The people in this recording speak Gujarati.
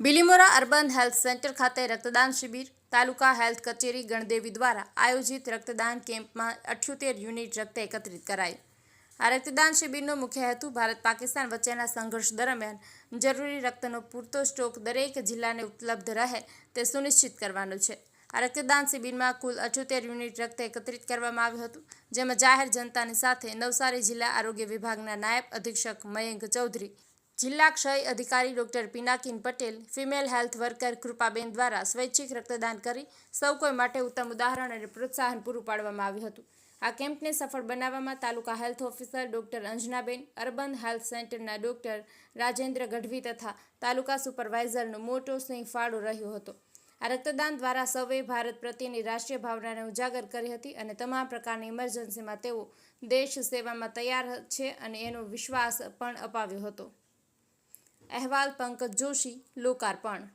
અર્બન હેલ્થ સેન્ટર ખાતે રક્તદાન શિબિર, તાલુકા હેલ્થ કચેરી ગણદેવી દ્વારા આયોજિત રક્તદાન કેમ્પમાં અઠ્યોતેર યુનિટ રક્ત એકત્રિત કરાયું આ રક્તદાન શિબિરનો મુખ્ય હેતુ ભારત પાકિસ્તાન વચ્ચેના સંઘર્ષ દરમિયાન જરૂરી રક્તનો પૂરતો સ્ટોક દરેક જિલ્લાને ઉપલબ્ધ રહે તે સુનિશ્ચિત કરવાનો છે. આ રક્તદાન શિબિરમાં કુલ અઠ્યોતેર યુનિટ રક્ત એકત્રિત કરવામાં આવ્યું હતું, જેમાં જાહેર જનતાની સાથે નવસારી જિલ્લા આરોગ્ય વિભાગના નાયબ અધિક્ષક મયંક ચૌધરી જિલ્લા ક્ષય અધિકારી doctor Pinakin Patel, female health worker Krupaben દ્વારા સ્વૈચ્છિક રક્તદાન કરી સૌ કોઈ માટે ઉત્તમ ઉદાહરણ અને પ્રોત્સાહન પૂરું પાડવામાં આવ્યું હતું. આ કેમ્પને સફળ બનાવવામાં taluka health officer doctor Anjanaben, urban health સેન્ટરના ડોક્ટર રાજેન્દ્ર ગઢવી તથા તાલુકા સુપરવાઇઝરનો મોટો સિંહ ફાળો રહ્યો હતો. આ રક્તદાન દ્વારા સૌએ ભારત પ્રત્યેની રાષ્ટ્રીય ભાવનાને ઉજાગર કરી હતી અને તમામ પ્રકારની ઇમરજન્સીમાં તેઓ દેશ સેવામાં તૈયાર છે અને એનો વિશ્વાસ પણ અપાવ્યો હતો. અહેવાલ પંકજ જોશી લોકાર્પણ